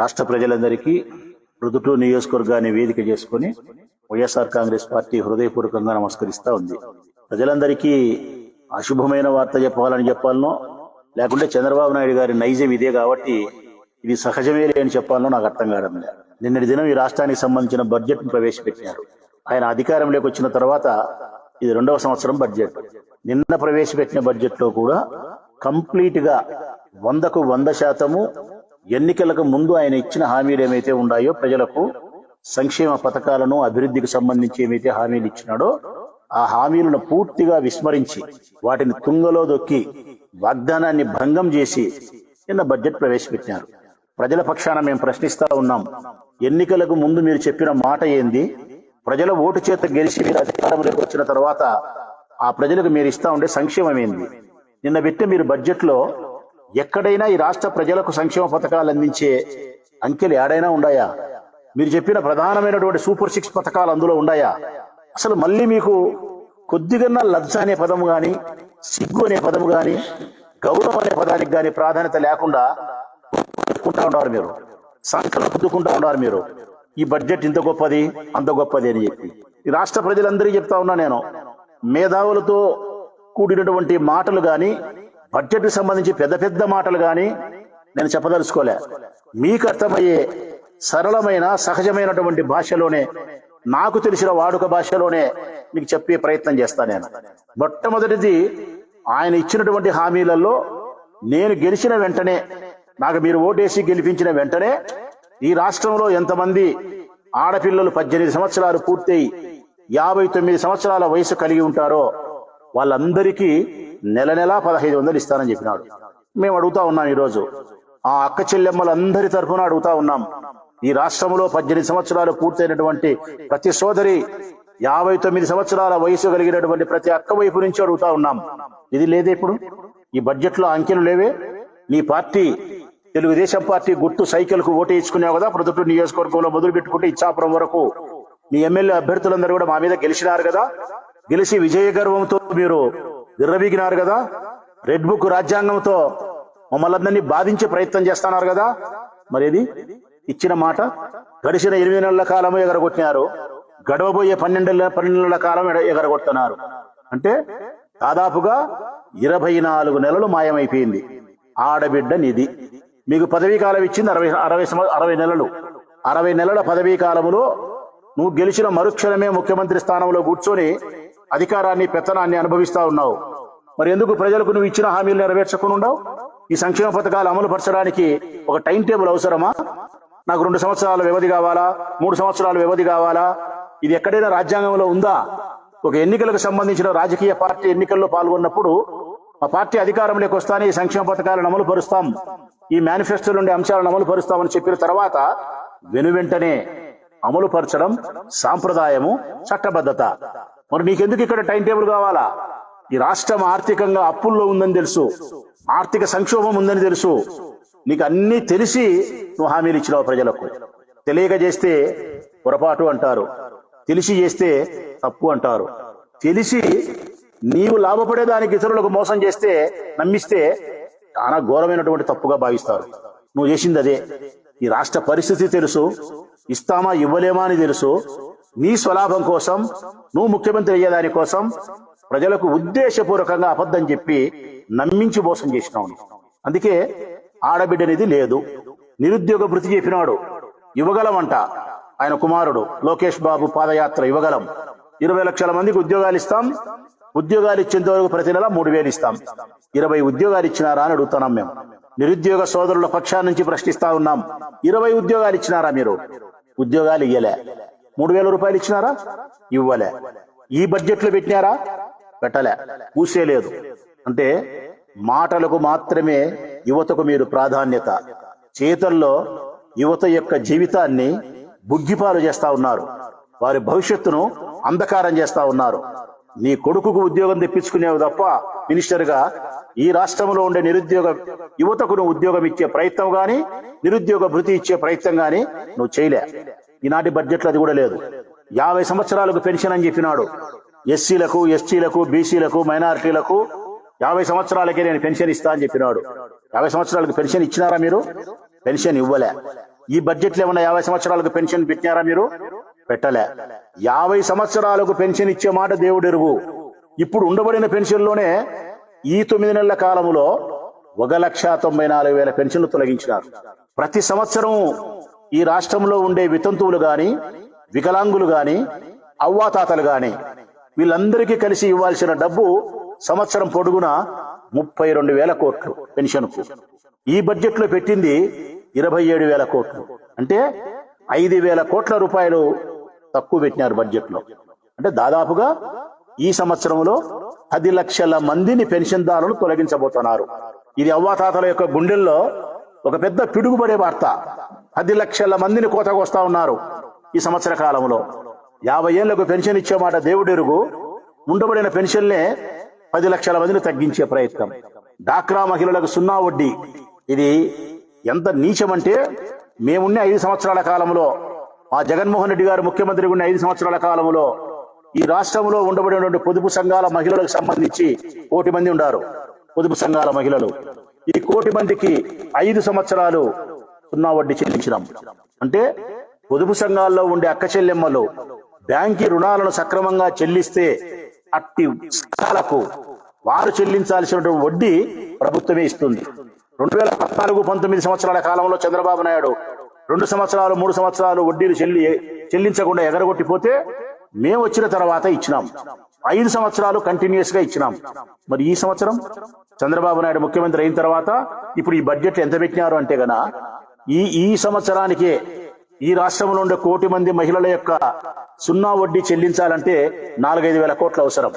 రాష్ట్ర ప్రజలందరికీ రుదుటు నియోజకవర్గాన్ని వేదిక చేసుకుని వైఎస్ఆర్ కాంగ్రెస్ పార్టీ హృదయపూర్వకంగా నమస్కరిస్తా ఉంది. ప్రజలందరికీ అశుభమైన వార్త చెప్పాలని చెప్పాలనో లేకుంటే చంద్రబాబు నాయుడు గారి నైజం ఇదే కాబట్టి ఇది సహజమే లేని చెప్పాలనో నాకు అర్థం కావడం లేదు. నిన్నటి దినం ఈ రాష్ట్రానికి సంబంధించిన బడ్జెట్ ప్రవేశపెట్టినారు. ప్రవేశపెట్టారు ఆయన అధికారంలోకి వచ్చిన తర్వాత ఇది రెండవ సంవత్సరం బడ్జెట్. నిన్న ప్రవేశపెట్టిన బడ్జెట్లో కూడా కంప్లీట్గా వందకు వంద శాతము ఎన్నికలకు ముందు ఆయన ఇచ్చిన హామీలు ఏమైతే ఉన్నాయో ప్రజలకు సంక్షేమ పథకాలను అభివృద్ధికి సంబంధించి ఏమైతే హామీలు ఇచ్చినాడో ఆ హామీలను పూర్తిగా విస్మరించి వాటిని తుంగలో దొక్కి వాగ్దానాన్ని భంగం చేసి నిన్న బడ్జెట్ ప్రవేశపెట్టారు ప్రజల పక్షాన మేము ప్రశ్నిస్తా ఉన్నాం. ఎన్నికలకు ముందు మీరు చెప్పిన మాట ఏంది? ప్రజల ఓటు చేత గెలిచి మీరు అధికారంలోకి వచ్చిన తర్వాత ఆ ప్రజలకు మీరు ఇస్తా ఉండే సంక్షేమం ఏంది? నిన్న పెట్టే మీరు బడ్జెట్లో ఎక్కడైనా ఈ రాష్ట్ర ప్రజలకు సంక్షేమ పథకాలు అందించే అంకెలు ఏడైనా ఉన్నాయా మీరు చెప్పిన ప్రధానమైనటువంటి సూపర్ సిక్స్ పథకాలు అందులో ఉన్నాయా అసలు మళ్ళీ మీకు కొద్దిగా లబ్జ అనే పదము గాని సిగ్గు అనే పదము గాని గౌరవం అనే పదానికి గాని ప్రాధాన్యత లేకుండా చెప్పుకుంటా ఉన్నారు మీరు. సంకలం పుద్దుకుంటా ఉన్నారు మీరు. ఈ బడ్జెట్ ఇంత గొప్పది అంత గొప్పది అని చెప్పి. ఈ రాష్ట్ర ప్రజలందరికీ చెప్తా ఉన్నా నేను మేధావులతో కూడినటువంటి మాటలు కానీ బడ్జెట్ సంబంధించి పెద్ద పెద్ద మాటలు కానీ నేను చెప్పదలుచుకోలే. మీకు అర్థమయ్యే సరళమైన సహజమైనటువంటి భాషలోనే నాకు తెలిసిన వాడుక భాషలోనే మీకు చెప్పే ప్రయత్నం చేస్తా నేను. మొట్టమొదటిది ఆయన ఇచ్చినటువంటి హామీలలో నేను గెలిచిన వెంటనే నాకు మీరు ఓటేసి గెలిపించిన వెంటనే ఈ రాష్ట్రంలో ఎంతమంది ఆడపిల్లలు పద్దెనిమిది సంవత్సరాలు పూర్తయి యాభై తొమ్మిది సంవత్సరాల వయసు కలిగి ఉంటారో వాళ్ళందరికీ నెల నెలా పదహైదు వందలు ఇస్తానని చెప్పినాడు. మేము అడుగుతా ఉన్నాం ఈరోజు. ఆ అక్క చెల్లెమ్మలందరి తరఫున అడుగుతా ఉన్నాం. ఈ రాష్ట్రంలో పద్దెనిమిది సంవత్సరాలు పూర్తయినటువంటి ప్రతి సోదరి యాభై తొమ్మిది సంవత్సరాల వయసు కలిగినటువంటి ప్రతి అక్క వైపు నుంచి అడుగుతా ఉన్నాం. ఇది లేదే ఇప్పుడు? ఈ బడ్జెట్లో అంకెలు లేవే? నీ పార్టీ తెలుగుదేశం పార్టీ గుర్తు సైకిల్కు ఓటు వేయించుకున్నావు కదా ప్రొద్దుటూరు నియోజకవర్గంలో మొదలు పెట్టుకుంటే ఇచ్చాపురం వరకు. మీ ఎమ్మెల్యే అభ్యర్థులందరూ కూడా మా మీద గెలిచినారు కదా? గెలిచి విజయ గర్వంతో మీరు విర్రవీగినారు కదా? రెడ్ బుక్ రాజ్యాంగంతో మమ్మల్ని బాధించే ప్రయత్నం చేస్తున్నారు కదా? మరి ఇది ఇచ్చిన మాట గడిచిన ఎనిమిది నెలల కాలము ఎగరగొట్టినారు. గడవబోయే పన్నెండు పన్నెండు నెలల కాలం ఎగరగొడుతున్నారు. అంటే దాదాపుగా ఇరవై నాలుగు నెలలు మాయమైపోయింది. ఆడబిడ్డ నిధి. మీకు పదవీ కాలం ఇచ్చింది అరవై అరవై అరవై నెలలు. అరవై నెలల పదవీ కాలములో నువ్వు గెలిచిన మరుక్షణమే ముఖ్యమంత్రి స్థానంలో కూర్చొని అధికారాన్ని పెత్తనాన్ని అనుభవిస్తా ఉన్నావు. మరి ఎందుకు ప్రజలకు నువ్వు ఇచ్చిన హామీలు నెరవేర్చకుండా ఉండవు ఈ సంక్షేమ పథకాలు అమలు పరచడానికి ఒక టైం టేబుల్ అవసరమా? నాకు రెండు సంవత్సరాల వ్యవధి కావాలా? మూడు సంవత్సరాల వ్యవధి కావాలా? ఇది ఎక్కడైనా రాజ్యాంగంలో ఉందా? ఒక ఎన్నికలకు సంబంధించిన రాజకీయ పార్టీ ఎన్నికల్లో పాల్గొన్నప్పుడు మా పార్టీ అధికారంలోకి వస్తానే ఈ సంక్షేమ పథకాలను అమలు పరుస్తాం. ఈ మేనిఫెస్టో నుండి అంశాలను అమలు పరుస్తామని చెప్పిన తర్వాత వెను వెంటనే అమలు పరచడం సాంప్రదాయము చట్టబద్ధత. మరి నీకెందుకు ఇక్కడ టైం టేబుల్ కావాలా? ఈ రాష్ట్రం ఆర్థికంగా అప్పుల్లో ఉందని తెలుసు. ఆర్థిక సంక్షోభం ఉందని తెలుసు. నీకు అన్ని తెలిసి నువ్వు హామీలు ఇచ్చినావు ప్రజలకు. తెలియక చేస్తే పొరపాటు అంటారు. తెలిసి చేస్తే తప్పు అంటారు. తెలిసి నీవు లాభపడేదానికి ఇతరులకు మోసం చేస్తే నమ్మిస్తే చాలా ఘోరమైనటువంటి తప్పుగా భావిస్తారు. నువ్వు చేసింది అదే. ఈ రాష్ట్ర పరిస్థితి తెలుసు. ఇస్తామా ఇవ్వలేమా అని తెలుసు. నీ స్వలాభం కోసం నువ్వు ముఖ్యమంత్రి అయ్యేదాని కోసం ప్రజలకు ఉద్దేశపూర్వకంగా అబద్ధం చెప్పి నమ్మించి మోసం చేసినావు అందుకే ఆడబిడ్డనిది లేదు. నిరుద్యోగ భృతి చెప్పినాడు యువగలమంట. ఆయన కుమారుడు లోకేష్ బాబు పాదయాత్ర యువగలం. ఇరవై లక్షల మందికి ఉద్యోగాలు ఇస్తాం. ఉద్యోగాలు ఇచ్చేంత వరకు ప్రతి నెల మూడు వేలు ఇస్తాం. ఇరవై ఉద్యోగాలు ఇచ్చినారా అని అడుగుతున్నాం మేము. నిరుద్యోగ సోదరుల పక్షాన్నించి ప్రశ్నిస్తా ఉన్నాం. ఇరవై ఉద్యోగాలు ఇచ్చినారా మీరు? ఉద్యోగాలు ఇయ్యలే. మూడు వేల రూపాయలు ఇచ్చినారా? ఇవ్వలే. ఈ బడ్జెట్లో పెట్టినారా? పెట్టలే. పూసే లేదు. అంటే మాటలకు మాత్రమే యువతకు మీరు ప్రాధాన్యత. చేతల్లో యువత యొక్క జీవితాన్ని బుగ్గిపాలు చేస్తా ఉన్నారు. వారి భవిష్యత్తును అంధకారం చేస్తా ఉన్నారు. నీ కొడుకుకు ఉద్యోగం తెప్పించుకునేవి తప్ప మినిస్టర్గా ఈ రాష్ట్రంలో ఉండే నిరుద్యోగ యువతకు నువ్వు ఉద్యోగం ఇచ్చే ప్రయత్నం గాని నిరుద్యోగ భృతి ఇచ్చే ప్రయత్నం గాని నువ్వు చేయలే. ఈనాటి బడ్జెట్లో అది కూడా లేదు. యాభై సంవత్సరాలకు పెన్షన్ అని చెప్పినాడు. ఎస్సీలకు ఎస్టీలకు బీసీలకు మైనారిటీలకు యాభై సంవత్సరాలకే నేను పెన్షన్ ఇస్తా అని చెప్పినాడు. యాభై సంవత్సరాలకు పెన్షన్ ఇచ్చినారా మీరు? పెన్షన్ ఇవ్వలే. ఈ బడ్జెట్లో ఏమన్నా యాభై సంవత్సరాలకు పెన్షన్ పెట్టినారా మీరు? పెట్టలే. యాభై సంవత్సరాలకు పెన్షన్ ఇచ్చే మాట దేవుడు ఎరుగు. ఇప్పుడు ఉండబడిన పెన్షన్లోనే ఈ తొమ్మిది నెలల కాలంలో ఒక లక్ష తొంభై నాలుగు వేల పెన్షన్లు తొలగించినారు. ప్రతి సంవత్సరం ఈ రాష్ట్రంలో ఉండే వితంతువులు గాని వికలాంగులు గాని అవ్వాతాతలు గాని వీళ్ళందరికీ కలిసి ఇవ్వాల్సిన డబ్బు సంవత్సరం పొడుగున ముప్పై రెండు వేల కోట్లు పెన్షన్కు. ఈ బడ్జెట్లో పెట్టింది ఇరవై ఏడు వేల కోట్లు. అంటే ఐదు వేల కోట్ల రూపాయలు తక్కువ పెట్టినారు బడ్జెట్లో అంటే దాదాపుగా ఈ సంవత్సరంలో పది లక్షల మందిని పెన్షన్దారులు తొలగించబోతున్నారు. ఇది అవ్వాతాతల యొక్క గుండెల్లో ఒక పెద్ద పిడుగుపడే వార్త. పది లక్షల మందిని కోతకొస్తా ఉన్నారు ఈ సంవత్సర కాలంలో. యాభై ఏళ్ళకు పెన్షన్ ఇచ్చే మాట దేవుడెరుగు ఉండబడిన పెన్షన్లే పది లక్షల మందిని తగ్గించే ప్రయత్నం. డాక్రా మహిళలకు సున్నా వడ్డీ. ఇది ఎంత నీచమంటే మేమున్న ఐదు సంవత్సరాల కాలంలో మా జగన్మోహన్ రెడ్డి గారు ముఖ్యమంత్రి ఉన్న ఐదు సంవత్సరాల కాలంలో ఈ రాష్ట్రంలో ఉండబడినటువంటి పొదుపు సంఘాల మహిళలకు సంబంధించి కోటి మంది ఉన్నారు పొదుపు సంఘాల మహిళలు. ఈ కోటి మందికి ఐదు సంవత్సరాలు సున్నా వడ్డీ చెల్లించినాం. అంటే పొదుపు సంఘాల్లో ఉండే అక్క చెల్లెమ్మలు బ్యాంకి రుణాలను సక్రమంగా చెల్లిస్తే అట్టి సంఘాలకు వారు చెల్లించాల్సినటువంటి వడ్డీ ప్రభుత్వమే ఇస్తుంది. రెండు వేల పద్నాలుగు పంతొమ్మిది సంవత్సరాల కాలంలో చంద్రబాబు నాయుడు రెండు సంవత్సరాలు మూడు సంవత్సరాలు వడ్డీలు చెల్లి చెల్లించకుండా ఎగరగొట్టిపోతే మేము వచ్చిన తర్వాత ఇచ్చినాం. ఐదు సంవత్సరాలు కంటిన్యూస్గా ఇచ్చినాం. మరి ఈ సంవత్సరం చంద్రబాబు నాయుడు ముఖ్యమంత్రి అయిన తర్వాత ఇప్పుడు ఈ బడ్జెట్ ఎంత పెట్టినారు అంటే గన ఈ ఈ సంవత్సరానికే ఈ రాష్ట్రంలో ఉండే కోటి మంది మహిళల యొక్క సున్నా వడ్డీ చెల్లించాలంటే నాలుగైదు వేల కోట్లు అవసరం.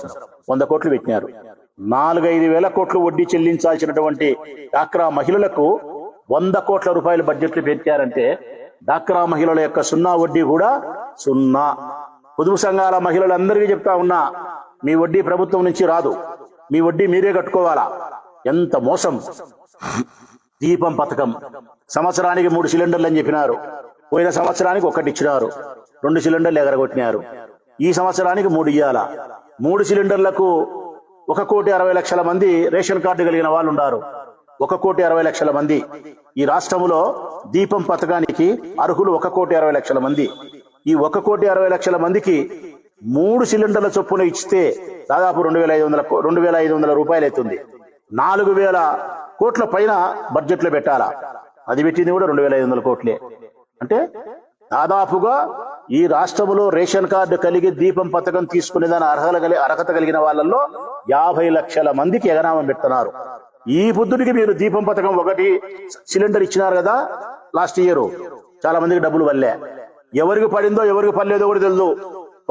వంద కోట్లు పెట్టినారు. నాలుగైదు వేల కోట్లు వడ్డీ చెల్లించాల్సినటువంటి డాక్రా మహిళలకు వంద కోట్ల రూపాయల బడ్జెట్లు పెట్టారంటే డాక్రా మహిళల యొక్క సున్నా వడ్డీ కూడా సున్నా. పొదుపు సంఘాల మహిళలందరికీ చెప్తా ఉన్నా మీ వడ్డీ ప్రభుత్వం నుంచి రాదు. మీ వడ్డీ మీరే కట్టుకోవాలా? ఎంత మోసం. దీపం పథకం. సంవత్సరానికి మూడు సిలిండర్లు అని చెప్పినారు. పోయిన సంవత్సరానికి ఒకటి ఇచ్చినారు. రెండు సిలిండర్లు ఎగరగొట్టినారు. ఈ సంవత్సరానికి మూడు ఇయ్యాల? మూడు సిలిండర్లకు ఒక కోటి అరవై లక్షల మంది రేషన్ కార్డు కలిగిన వాళ్ళు ఉన్నారు ఒక కోటి అరవై లక్షల మంది. ఈ రాష్ట్రంలో దీపం పథకానికి అర్హులు ఒక కోటి అరవై లక్షల మంది. ఈ ఒక కోటి అరవై లక్షల మందికి మూడు సిలిండర్ల చొప్పున ఇస్తే దాదాపు రెండు వేల ఐదు వందల రెండు వేల ఐదు వందల రూపాయలు అవుతుంది నాలుగు వేల కోట్ల పైన బడ్జెట్లో పెట్టాలా? అది పెట్టింది కూడా రెండు వేల ఐదు వందల కోట్లే. అంటే దాదాపుగా ఈ రాష్ట్రంలో రేషన్ కార్డు కలిగి దీపం పథకం తీసుకునేదాని అర్హత కలి అర్హత కలిగిన వాళ్ళల్లో యాభై లక్షల మందికి ఎగనామం పెడుతున్నారు. ఈ బుద్ధుడికి మీరు దీపం పథకం ఒకటి సిలిండర్ ఇచ్చినారు కదా లాస్ట్ ఇయర్. చాలా మందికి డబ్బులు వల్లే ఎవరికి పడిందో ఎవరికి పడలేదో కూడా తెలియదు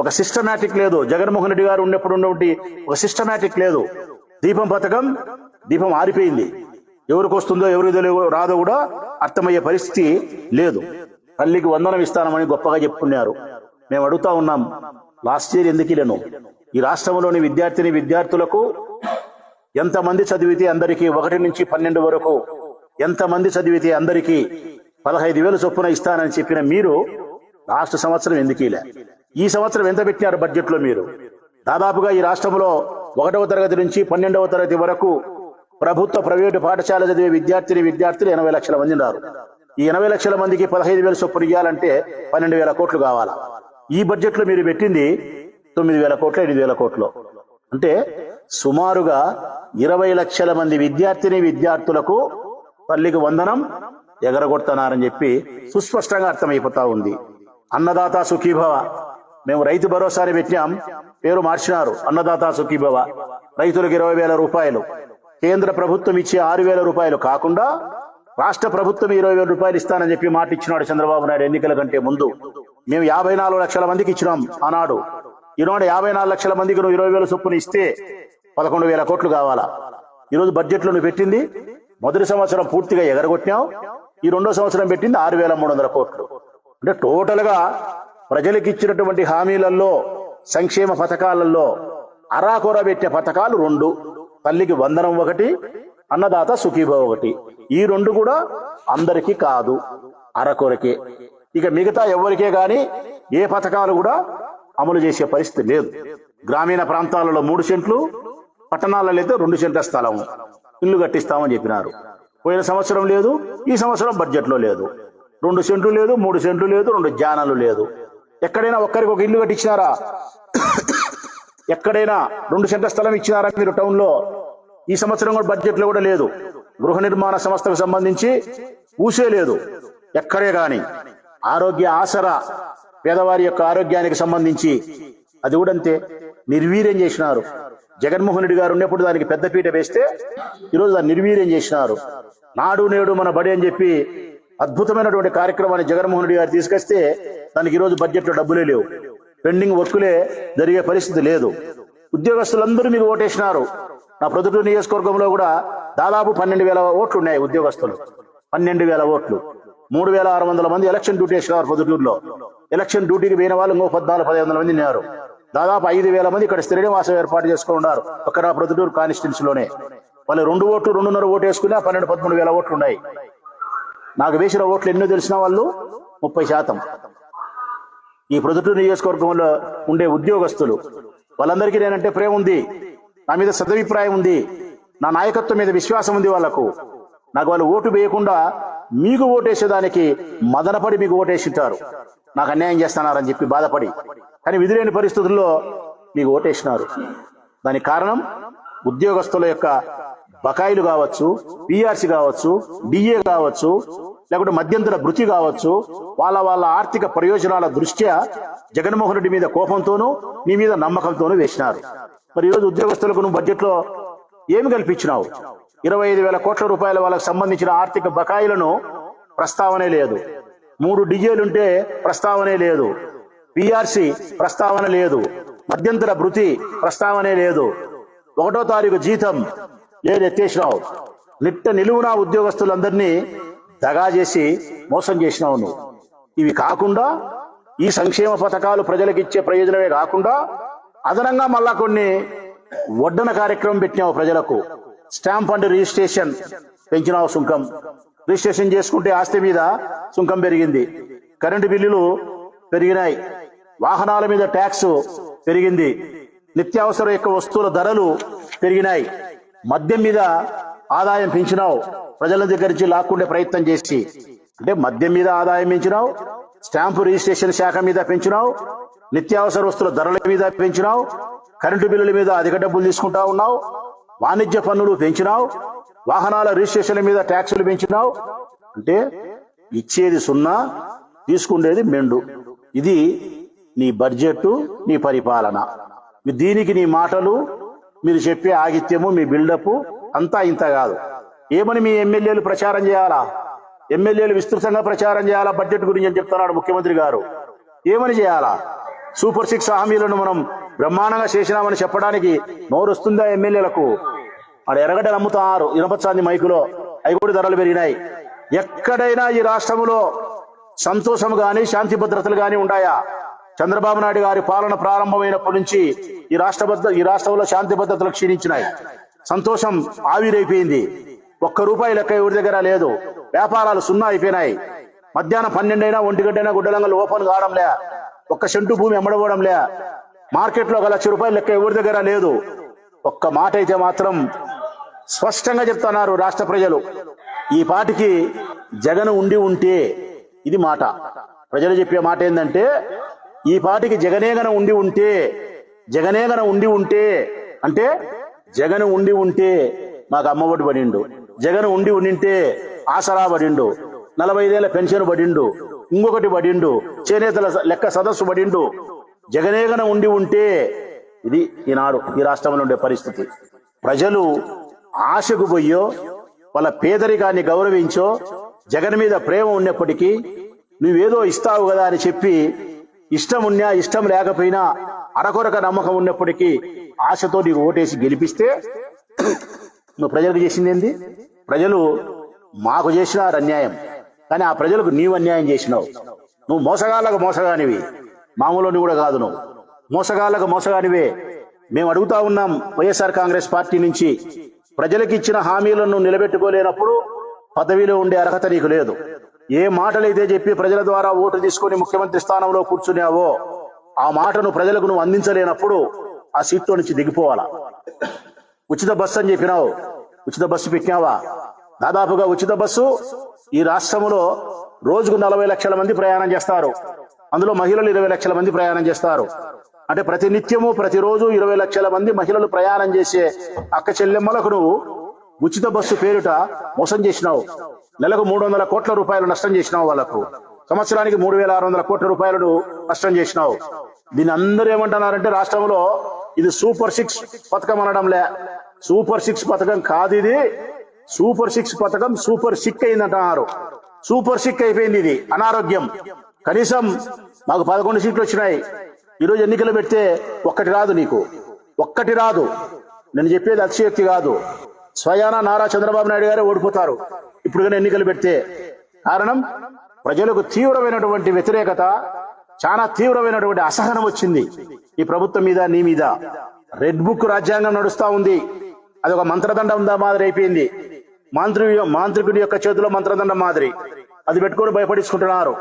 ఒక సిస్టమేటిక్ లేదు. జగన్మోహన్ రెడ్డి గారు ఉన్నప్పుడు ఉన్నటువంటి ఒక సిస్టమేటిక్ లేదు. దీపం పథకం దీపం ఆరిపోయింది. ఎవరికి వస్తుందో ఎవరికి రాదో కూడా అర్థమయ్యే పరిస్థితి లేదు. తల్లికి వందనం ఇస్తానమని గొప్పగా చెప్పుకున్నారు. మేము అడుగుతా ఉన్నాం లాస్ట్ ఇయర్ ఎందుకు లేను ఈ రాష్ట్రంలోని విద్యార్థిని విద్యార్థులకు ఎంతమంది చదివితే అందరికీ ఒకటి నుంచి పన్నెండు వరకు ఎంతమంది చదివితే అందరికీ పదహైదు వేలు చొప్పున ఇస్తానని చెప్పిన మీరు లాస్ట్ సంవత్సరం ఎందుకు ఇలా ఈ సంవత్సరం ఎంత పెట్టినారు బడ్జెట్లో మీరు? దాదాపుగా ఈ రాష్ట్రంలో ఒకటవ తరగతి నుంచి పన్నెండవ తరగతి వరకు ప్రభుత్వ ప్రైవేటు పాఠశాల చదివే విద్యార్థిని విద్యార్థులు ఎనభై లక్షల మంది ఉన్నారు. ఈ ఎనభై లక్షల మందికి పదహైదు వేల చొప్పున ఇవ్వాలంటే పన్నెండు వేల కోట్లు కావాలా? ఈ బడ్జెట్లో మీరు పెట్టింది తొమ్మిది వేల కోట్లు ఎనిమిది వేల కోట్లు. అంటే సుమారుగా ఇరవై లక్షల మంది విద్యార్థిని విద్యార్థులకు తల్లికి వందనం ఎగరగొడుతున్నారని చెప్పి సుస్పష్టంగా అర్థమైపోతా ఉంది. అన్నదాత సుఖీభవ. మేము రైతు భరోసాని పెట్టాం పేరు మార్చినారు. అన్నదాత సుఖీభవ. రైతులకు ఇరవై వేల రూపాయలు. కేంద్ర ప్రభుత్వం ఇచ్చే ఆరు వేల రూపాయలు కాకుండా రాష్ట్ర ప్రభుత్వం ఇరవై వేల రూపాయలు ఇస్తానని చెప్పి మాట ఇచ్చినాడు చంద్రబాబు నాయుడు ఎన్నికల కంటే ముందు. మేము యాభై నాలుగు లక్షల మందికి ఇచ్చినాం ఆనాడు. ఈనాడు యాభై నాలుగు లక్షల మందికి నువ్వు ఇరవై వేల చొప్పున ఇస్తే పదకొండు వేల కోట్లు కావాలా? ఈరోజు బడ్జెట్లో నువ్వు పెట్టింది మొదటి సంవత్సరం పూర్తిగా ఎగరగొట్టినావు. ఈ రెండో సంవత్సరం పెట్టింది ఆరు వేల మూడు వందల కోట్లు. అంటే టోటల్గా ప్రజలకు ఇచ్చినటువంటి హామీలలో సంక్షేమ పథకాలలో అరాకొర పెట్టే పథకాలు రెండు. తల్లికి వందనం ఒకటి అన్నదాత సుఖీభవ ఒకటి. ఈ రెండు కూడా అందరికీ కాదు అరకొరకే. ఇక మిగతా ఎవరికే గాని ఏ పథకాలు కూడా అమలు చేసే పరిస్థితి లేదు. గ్రామీణ ప్రాంతాలలో మూడు సెంట్లు పట్టణాలలో అయితే రెండు సెంట్ల స్థలం. ఇల్లు కట్టిస్తామని చెప్పినారు. పోయిన సంవత్సరం లేదు ఈ సంవత్సరం బడ్జెట్లో లేదు. రెండు సెంట్లు లేదు మూడు సెంట్లు లేదు రెండు జానాలు లేదు. ఎక్కడైనా ఒక్కరికి ఒక ఇల్లు కట్టించినారా? ఎక్కడైనా రెండు సెంటర్ స్థలం ఇచ్చినారా మీరు టౌన్లో ఈ సంవత్సరం కూడా బడ్జెట్లో కూడా లేదు. గృహ నిర్మాణ సంస్థకు సంబంధించి ఊసే లేదు. ఎక్కడే గాని. ఆరోగ్య ఆసరా పేదవారి యొక్క ఆరోగ్యానికి సంబంధించి అది కూడా అంతే. నిర్వీర్యం చేసినారు. జగన్మోహన్ రెడ్డి గారు ఉన్నప్పుడు దానికి పెద్దపీట వేస్తే ఈరోజు దాన్ని నిర్వీర్యం చేసినారు. నాడు నేడు మన బడి అని చెప్పి అద్భుతమైనటువంటి కార్యక్రమాన్ని జగన్మోహన్ రెడ్డి గారు తీసుకొస్తే దానికి ఈరోజు బడ్జెట్లో డబ్బులే లేవు. పెండింగ్ వర్కులే జరిగే పరిస్థితి లేదు. ఉద్యోగస్తులందరూ మీకు ఓటేసినారు. నా ప్రొద్దుటూరు నియోజకవర్గంలో కూడా దాదాపు పన్నెండు వేల ఓట్లు ఉన్నాయి ఉద్యోగస్తులు. పన్నెండు వేల ఓట్లు. మూడు వేల ఆరు వందల మంది ఎలక్షన్ డ్యూటీ వేసినారు పొద్దుటూరులో ఎలక్షన్ డ్యూటీకి పోయిన వాళ్ళు ఇంకో పద్నాలుగు పదిహేను వందల మంది ఉన్నారు. దాదాపు ఐదు వేల మంది ఇక్కడ శ్రీనివాసం ఏర్పాటు చేసుకుని ఉన్నారు. ఒక నా ప్రొద్దుటూరు కాన్స్టిట్యున్సీ లోనే వాళ్ళు రెండు ఓట్లు రెండున్నర ఓటు వేసుకున్నా పన్నెండు పదమూడు వేల ఓట్లు ఉన్నాయి నాకు వేసిన ఓట్లు ఎన్నో తెలిసిన వాళ్ళు? ముప్పై శాతం. ఈ ప్రొద్దుటూరు నియోజకవర్గంలో ఉండే ఉద్యోగస్తులు. వాళ్ళందరికీ నేనంటే ప్రేమ ఉంది. నా మీద సదభిప్రాయం ఉంది. నా నాయకత్వం మీద విశ్వాసం ఉంది వాళ్ళకు. నాకు వాళ్ళు ఓటు వేయకుండా మీకు ఓటేసేదానికి మదనపడి మీకు ఓటేసింటారు. నాకు అన్యాయం చేస్తున్నారని చెప్పి బాధపడి. కానీ విధులేని పరిస్థితుల్లో మీకు ఓటేసినారు. దానికి కారణం ఉద్యోగస్తుల యొక్క బకాయిలు కావచ్చు పిఆర్సి కావచ్చు డిఏ కావచ్చు లేకుంటే మధ్యంతర భృతి కావచ్చు. వాళ్ళ వాళ్ళ ఆర్థిక ప్రయోజనాల దృష్ట్యా జగన్మోహన్ రెడ్డి మీద కోపంతోనూ నీ మీద నమ్మకంతోనూ వేసినారు. మరి ఈరోజు ఉద్యోగస్తులకు నువ్వు బడ్జెట్లో ఏమి కల్పించినావు? ఇరవై ఐదు వేల కోట్ల రూపాయల వాళ్ళకి సంబంధించిన ఆర్థిక బకాయిలను ప్రస్తావనే లేదు. మూడు డిజేలుంటే ప్రస్తావనే లేదు. పిఆర్సి ప్రస్తావన లేదు. మధ్యంతర భృతి ప్రస్తావనే లేదు. ఒకటో తారీఖు జీతం లేదు ఎత్తేసినావు నిట్ట నిలువున ఉద్యోగస్తులందరినీ దగా చేసి మోసం చేసినావు నువ్వు. ఇవి కాకుండా ఈ సంక్షేమ పథకాలు ప్రజలకు ఇచ్చే ప్రయోజనమే కాకుండా అదనంగా మళ్ళా కొన్ని వడ్డన కార్యక్రమం పెట్టినావు ప్రజలకు. స్టాంప్ అండ్ రిజిస్ట్రేషన్ పెంచినావు సుంకం. రిజిస్ట్రేషన్ చేసుకుంటే ఆస్తి మీద సుంకం పెరిగింది. కరెంటు బిల్లులు పెరిగినాయి. వాహనాల మీద ట్యాక్స్ పెరిగింది. నిత్యావసర యొక్క వస్తువుల ధరలు పెరిగినాయి. మద్యం మీద ఆదాయం పెంచినావు. ప్రజల దగ్గర నుంచి లాక్కుండే ప్రయత్నం చేసి. అంటే మద్యం మీద ఆదాయం పెంచినావు. స్టాంపు రిజిస్ట్రేషన్ శాఖ మీద పెంచినావు. నిత్యావసర వస్తువుల ధరల మీద పెంచినావు. కరెంటు బిల్లుల మీద అధిక డబ్బులు తీసుకుంటా ఉన్నావు. వాణిజ్య పన్నులు పెంచినావు. వాహనాల రిజిస్ట్రేషన్ల మీద ట్యాక్సులు పెంచినావు. అంటే ఇచ్చేది సున్నా తీసుకుండేది మెండు. ఇది నీ బడ్జెట్ నీ పరిపాలన. దీనికి నీ మాటలు మీరు చెప్పే ఆగిత్యము మీ బిల్డప్ అంతా ఇంత కాదు. ఏమని మీ ఎమ్మెల్యేలు ప్రచారం చేయాలా? ఎమ్మెల్యేలు విస్తృతంగా ప్రచారం చేయాలా? బడ్జెట్ గురించి అని చెప్తున్నాడు ముఖ్యమంత్రి గారు? ఏమని చేయాలా? సూపర్ సిక్స్ హామీలను మనం బ్రహ్మాండంగా చేసినామని చెప్పడానికి నోరొస్తుందా ఎమ్మెల్యేలకు? ఆడ ఎరగడ్డలు అమ్ముతున్నారు ఇనపచ్చాంది మైకులో అవి కూడా ధరలు పెరిగినాయి. ఎక్కడైనా ఈ రాష్ట్రంలో సంతోషం గాని శాంతి భద్రతలు గాని ఉన్నాయా చంద్రబాబు నాయుడు గారి పాలన ప్రారంభమైనప్పటి నుంచి ఈ రాష్ట్ర ఈ రాష్ట్రంలో శాంతి భద్రతలు క్షీణించినాయి. సంతోషం ఆవిరైపోయింది. ఒక్క రూపాయి లెక్క ఎవరి దగ్గర లేదు. వ్యాపారాలు సున్నా అయిపోయినాయి. మధ్యాహ్నం పన్నెండైనా ఒంటి గంటైనా గుడ్డలంగలు ఓపెన్ కావడంలే. ఒక్క సెంటు భూమి అమ్మడబోవడంలే మార్కెట్లో ఒక లక్ష రూపాయలు లెక్క ఎవరి దగ్గర లేదు. ఒక్క మాట అయితే మాత్రం స్పష్టంగా చెప్తున్నారు రాష్ట్ర ప్రజలు. ఈ పాటికి జగన్ ఉండి ఉంటే ఇది మాట. ప్రజలు చెప్పే మాట ఏంటంటే ఈ పాటికి జగనేగన ఉండి ఉంటే జగనేగన ఉండి ఉంటే అంటే జగన్ ఉండి ఉంటే మాకు అమ్మఒడి పడిండు. జగన్ ఉండి ఉండింటే ఆసరా పడిండు. నలభై ఐదేళ్ళ పెన్షన్ పడిండు. ఇంకొకటి పడిండు. చేనేతల లెక్క సదస్సు పడిండు. జగనేగన ఉండి ఉంటే ఇది ఈనాడు ఈ రాష్ట్రంలో ఉండే పరిస్థితి. ప్రజలు ఆశకు పోయో వాళ్ళ పేదరికాన్ని గౌరవించో జగన్ మీద ప్రేమ ఉన్నప్పటికీ నువ్వేదో ఇస్తావు కదా అని చెప్పి ఇష్టం ఉన్నా ఇష్టం లేకపోయినా అరకొరక నమ్మకం ఉన్నప్పటికీ ఆశతో నీకు ఓటేసి గెలిపిస్తే నువ్వు ప్రజలకు చేసింది ఏంది? ప్రజలు మాకు చేసినారు అన్యాయం. కానీ ఆ ప్రజలకు నీవు అన్యాయం చేసినావు. నువ్వు మోసగాళ్ళకు మోసగానివి. మామూలు కూడా కాదు నువ్వు. మోసగాళ్ళకు మోసగానివే. మేము అడుగుతా ఉన్నాం వైఎస్ఆర్ కాంగ్రెస్ పార్టీ నుంచి ప్రజలకు ఇచ్చిన హామీలను నిలబెట్టుకోలేనప్పుడు పదవిలో ఉండే అర్హత నీకు లేదు. ఏ మాటలైతే చెప్పి ప్రజల ద్వారా ఓటు తీసుకొని ముఖ్యమంత్రి స్థానంలో కూర్చున్నావో ఆ మాటను ప్రజలకు నువ్వు అందించలేనప్పుడు ఆ సీట్లో నుంచి దిగిపోవాలా? ఉచిత బస్సు అని చెప్పినావు. ఉచిత బస్సు పెట్టినావా? దాదాపుగా ఉచిత బస్సు ఈ రాష్ట్రంలో రోజుకు నలభై లక్షల మంది ప్రయాణం చేస్తారు. అందులో మహిళలు ఇరవై లక్షల మంది ప్రయాణం చేస్తారు. అంటే ప్రతి నిత్యము ప్రతిరోజు ఇరవై లక్షల మంది మహిళలు ప్రయాణం చేసే అక్క చెల్లెమ్మలకు నువ్వు ఉచిత బస్సు పేరిట మోసం చేసినావు. నెలకు మూడు వందల కోట్ల రూపాయలు నష్టం చేసినావు వాళ్ళకు. సంవత్సరానికి మూడు వేల ఆరు వందల కోట్ల రూపాయలు నష్టం చేసినావు. దీని అందరూ ఏమంటున్నారంటే రాష్ట్రంలో ఇది సూపర్ సిక్స్ పథకం అనడంలే సూపర్ సిక్స్ పథకం కాదు ఇది. సూపర్ సిక్స్ పథకం సూపర్ సిక్ అయిందంటున్నారు. సూపర్ సిక్ అయిపోయింది ఇది అనారోగ్యం. కనీసం మాకు పదకొండు సీట్లు వచ్చినాయి. ఈరోజు ఎన్నికలు పెడితే ఒక్కటి రాదు నీకు. ఒక్కటి రాదు. నేను చెప్పేది అతిశయోక్తి కాదు. స్వయాన నారా చంద్రబాబు నాయుడు గారే ఓడిపోతారు. ఇప్పుడు కానీ ఎన్నికలు పెడితే. కారణం? ప్రజలకు తీవ్రమైనటువంటి వ్యతిరేకత చాలా తీవ్రమైనటువంటి అసహనం వచ్చింది. ఈ ప్రభుత్వం మీద నీ మీద. రెడ్ బుక్ రాజ్యాంగం నడుస్తా ఉంది. అది ఒక మంత్రదండం ఉందా మాదిరి అయిపోయింది. మంత్రి మాంత్రికుడి యొక్క చేతిలో మంత్రదండం మాదిరి. అది పెట్టుకొని భయపడించుకుంటున్నారు.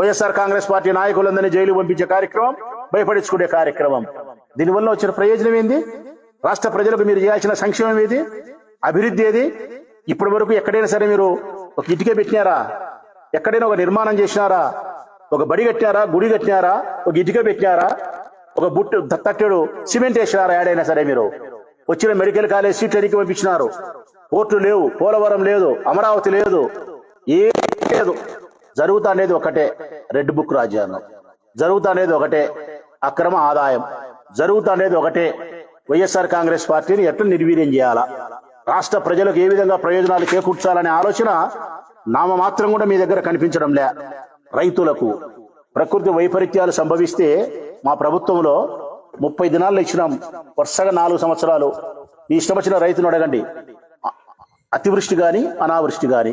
వైఎస్ఆర్ కాంగ్రెస్ పార్టీ నాయకులందరినీ జైలు పంపించే కార్యక్రమం భయపడించుకునే కార్యక్రమం. దీనివల్ల వచ్చిన ప్రయోజనం ఏంది? రాష్ట్ర ప్రజలకు మీరు చేయాల్సిన సంక్షేమం ఏది? అభివృద్ధి ఏది? ఇప్పటి వరకు ఎక్కడైనా సరే మీరు ఒక ఇటుక పెట్టినారా? ఎక్కడైనా ఒక నిర్మాణం చేసినారా? ఒక బడి కట్టినారా? గుడి కట్టినారా? ఒక ఇటుక పెట్టినారా? ఒక బుట్టు తట్టెడు సిమెంట్ వేసినారా ఏడైనా సరే మీరు? వచ్చిన మెడికల్ కాలేజ్ సీట్లు ఎన్నిక పంపించినారు. కోర్టులు లేవు పోలవరం లేదు అమరావతి లేదు ఏ లేదు. జరుగుతా అనేది ఒకటే రెడ్ బుక్ రాజ్యాంగం. జరుగుతా అనేది ఒకటే అక్రమ ఆదాయం. జరుగుతా అనేది ఒకటే వైఎస్ఆర్ కాంగ్రెస్ పార్టీని ఎట్లా నిర్వీర్యం చేయాలా? రాష్ట్ర ప్రజలకు ఏ విధంగా ప్రయోజనాలు చేకూర్చాలనే ఆలోచన నామ మాత్రం కూడా మీ దగ్గర కనిపించడం లే. రైతులకు ప్రకృతి వైపరీత్యాలు సంభవిస్తే మా ప్రభుత్వంలో ముప్పై దినాల్లో ఇచ్చినాం. వరుసగా నాలుగు సంవత్సరాలు. మీ ఇష్టం వచ్చిన రైతును అడగండి. అతివృష్టి కానీ అనావృష్టి కానీ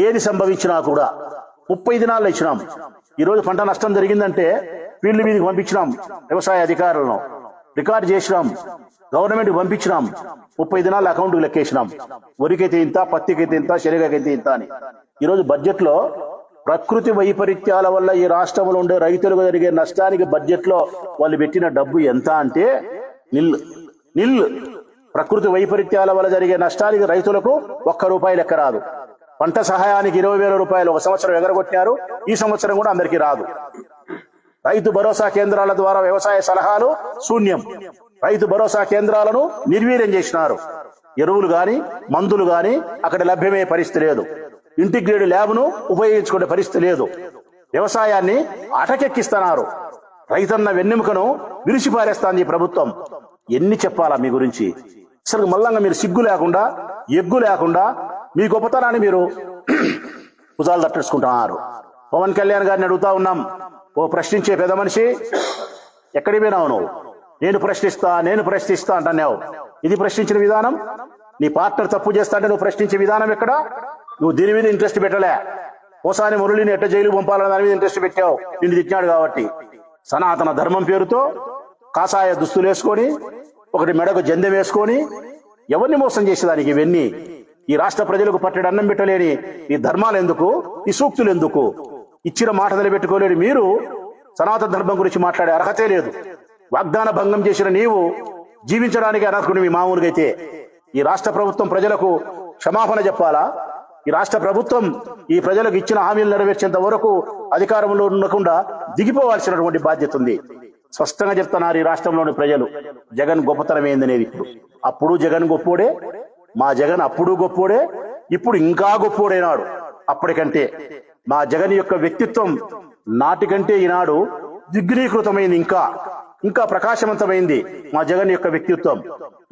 ఏది సంభవించినా కూడా ముప్పై దినాల్లో ఇచ్చినాం. ఈరోజు పంట నష్టం జరిగిందంటే ఫీల్డ్ మీదకి పంపించినాం. వ్యవసాయ అధికారులను రికార్డు చేసినాం. గవర్నమెంట్ పంపించినాం. ముప్పై దినాల అకౌంట్ లెక్కేసినాం. వరికైతే ఇంత పత్తికైతే ఇంత శనగకైతే ఇంత అని. ఈరోజు బడ్జెట్లో ప్రకృతి వైపరీత్యాల వల్ల ఈ రాష్ట్రంలో ఉండే రైతులకు జరిగే నష్టానికి బడ్జెట్లో వాళ్ళు పెట్టిన డబ్బు ఎంత అంటే నిల్ నిల్ ప్రకృతి వైపరీత్యాల వల్ల జరిగే నష్టానికి రైతులకు ఒక్క రూపాయి లెక్క రాదు. పంట సహాయానికి ఇరవై వేల రూపాయలు ఒక సంవత్సరం ఎగరగొట్టారు. ఈ సంవత్సరం కూడా అందరికీ రాదు. రైతు భరోసా కేంద్రాల ద్వారా వ్యవసాయ సలహాలు శూన్యం. రైతు భరోసా కేంద్రాలను నిర్వీర్యం చేసినారు. ఎరువులు గాని మందులు గాని అక్కడ లభ్యమయ్యే పరిస్థితి లేదు. ఇంటిగ్రేటెడ్ ల్యాబ్ను ఉపయోగించుకునే పరిస్థితి లేదు. వ్యవసాయాన్ని అటకెక్కిస్తున్నారు. రైతన్న వెన్నెముకను విరిచిపారేస్తాంది ప్రభుత్వం. ఎన్ని చెప్పాలా మీ గురించి? అసలు మల్లంగా మీరు సిగ్గు లేకుండా ఎగ్గు లేకుండా మీ గొప్పతనాన్ని మీరు భుజాలు తట్టేసుకుంటున్నారు. పవన్ కళ్యాణ్ గారిని అడుగుతా ఉన్నాం. ఓ ప్రశ్నించే పెద్ద మనిషి ఎక్కడికి పోయినావు నువ్వు? నేను ప్రశ్నిస్తా నేను ప్రశ్నిస్తా అంటున్నావు. ఇది ప్రశ్నించిన విధానం? నీ పార్ట్నర్ తప్పు చేస్తా అంటే నువ్వు ప్రశ్నించే విధానం ఎక్కడ? నువ్వు దీని మీద ఇంట్రెస్ట్ పెట్టలే. ఓసారి మురళిని ఎట్ట జైలు పంపాలని దాని మీద ఇంట్రెస్ట్ పెట్టావు. నిన్ను తిట్టినాడు కాబట్టి. సనాతన ధర్మం పేరుతో కాషాయ దుస్తులు వేసుకొని ఒకటి మెడకు జందెం వేసుకొని ఎవరిని మోసం చేసేదానికి ఇవన్నీ? ఈ రాష్ట్ర ప్రజలకు పట్టడి అన్నం పెట్టలేని ఈ ధర్మాలు ఎందుకు? ఈ సూక్తులు ఎందుకు? ఇచ్చిన మాట నిలబెట్టుకోలేని మీరు సనాతన ధర్మం గురించి మాట్లాడే అర్హతే లేదు. వాగ్దాన భంగం చేసిన నీవు జీవించడానికి అర్హుడివి మామూలుగా అయితే ఈ రాష్ట్ర ప్రభుత్వం ప్రజలకు క్షమాపణ చెప్పాలా? ఈ రాష్ట్ర ప్రభుత్వం ఈ ప్రజలకు ఇచ్చిన హామీలు నెరవేర్చేంత వరకు అధికారంలో ఉండకుండా దిగిపోవాల్సినటువంటి బాధ్యత ఉంది. స్పష్టంగా చెప్తున్నారు ఈ రాష్ట్రంలోని ప్రజలు జగన్ గొప్పతనం ఏందనేది ఇప్పుడు. అప్పుడు జగన్ గొప్పోడే మా జగన్ అప్పుడు గొప్పోడే ఇప్పుడు ఇంకా గొప్పోడైనాడు అప్పటికంటే మా జగన్ యొక్క వ్యక్తిత్వం నాటికంటే ఈనాడు దిగ్నీకృతమైంది ఇంకా. ఇంకా ప్రకాశవంతమైంది మా జగన్ యొక్క వ్యక్తిత్వం.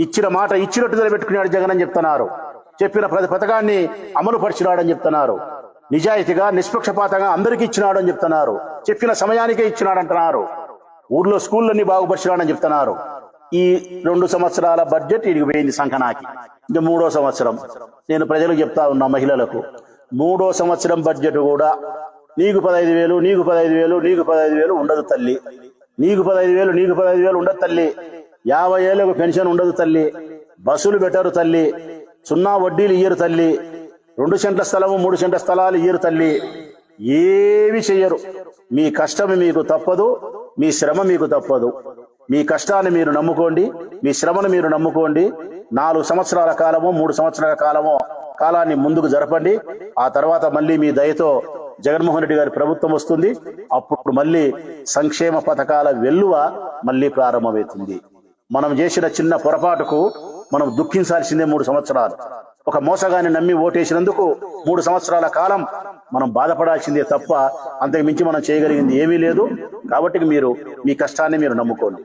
ఇచ్చిన మాట ఇచ్చినట్టు నిలబెట్టుకున్నాడు జగన్ అని చెప్తున్నారు. చెప్పిన ప్రతి పథకాన్ని అమలు పరిచినాడని చెప్తున్నారు. నిజాయితీగా నిష్పక్షపాతంగా అందరికీ ఇచ్చినాడు అని చెప్తున్నారు. చెప్పిన సమయానికే ఇచ్చినాడు అంటున్నారు. ఊర్లో స్కూళ్ళన్నీ బాగుపరిచినాడని చెప్తున్నారు. ఈ రెండు సంవత్సరాల బడ్జెట్ ఇది పోయింది సంకనాకి. ఇంకా మూడో సంవత్సరం. నేను ప్రజలకు చెప్తా ఉన్నా మహిళలకు. మూడో సంవత్సరం బడ్జెట్ కూడా నీకు పదహైదు వేలు నీకు పదహైదు వేలు నీకు పదహైదు వేలు ఉండదు తల్లి. నీకు పదహైదు వేలు నీకు పదహైదు వేలు ఉండదు తల్లి. యాభై ఏళ్ళకు పెన్షన్ ఉండదు తల్లి. బస్సులు పెట్టరు తల్లి. సున్నా వడ్డీలు ఇయ్యరు తల్లి. రెండు సెంట్ల స్థలము మూడు సెంట్ల స్థలాలు ఇయ్యరు తల్లి. ఏమి చెయ్యరు. మీ కష్టం మీకు తప్పదు మీ శ్రమ మీకు తప్పదు. మీ కష్టాన్ని మీరు నమ్ముకోండి మీ శ్రమను మీరు నమ్ముకోండి. నాలుగు సంవత్సరాల కాలము మూడు సంవత్సరాల కాలము కాలాన్ని ముందుకు జరపండి. ఆ తర్వాత మళ్ళీ మీ దయతో జగన్మోహన్ రెడ్డి గారి ప్రభుత్వం వస్తుంది. అప్పుడు మళ్ళీ సంక్షేమ పథకాల వెల్లువ మళ్ళీ ప్రారంభమవుతుంది. మనం చేసిన చిన్న పొరపాటుకు మనం దుఃఖించాల్సిందే మూడు సంవత్సరాలు. ఒక మోసగాన్ని నమ్మి ఓటేసినందుకు మూడు సంవత్సరాల కాలం మనం బాధపడాల్సిందే తప్ప అంతకు మించి మనం చేయగలిగింది ఏమీ లేదు. కాబట్టి మీరు మీ కష్టాన్ని మీరు నమ్ముకోండి.